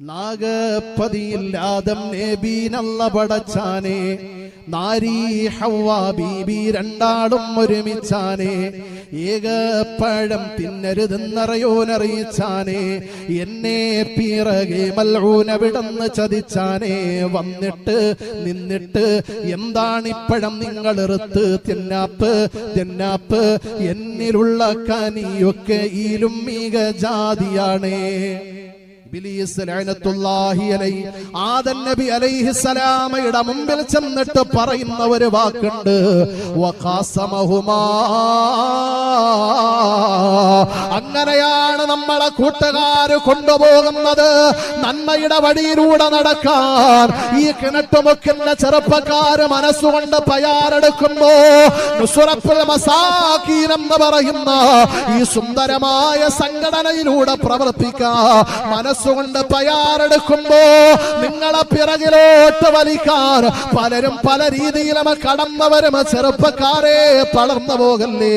നാഗപ്പതിയില്ലാതം നേബീനല്ല പടച്ചാനെ. നാരീ ഹവ്വാ ബീബി രണ്ടാളും ഒരുമിച്ചാനെ. ഏകപ്പഴം തിന്നരുതെന്നറിയോനറിയിച്ചാനെ. എന്നെ പിറകെ മൽഊനവിടന്ന് ചതിച്ചാനെ. വന്നിട്ട് നിന്നിട്ട് എന്താണിപ്പഴം നിങ്ങൾ എറുത്ത് തിന്നാപ്പ് തിന്നാപ്പ്. എന്നിലുള്ള കനിയൊക്കെ ഈലും മിക ജാതിയാണേ നബി മുമ്പിൽ ചെന്നിട്ട് പറയുന്ന ഒരു വാക്കുണ്ട്. അങ്ങനെയാണ് നമ്മളെ കൂട്ടുകാര് കൊണ്ടുപോകുന്നത്. നന്മയുടെ വഴിയിലൂടെ നടക്കാൻ ഈ കിണറ്റുമുക്കുന്ന ചെറുപ്പക്കാര് മനസ്സുകൊണ്ട് തയ്യാറെടുക്കുമ്പോ പറയുന്ന ഈ സുന്ദരമായ സംഘടനയിലൂടെ പ്രവർത്തിക്ക മനസ്സുകൊണ്ട് തയ്യാറെടുക്കുമ്പോ നിങ്ങളെ പിറകിലോട്ട് വലിക്കാൻ പലരും പല രീതിയിലും കടന്നവരും ചെറുപ്പക്കാരെ തളർന്നു പോകല്ലേ?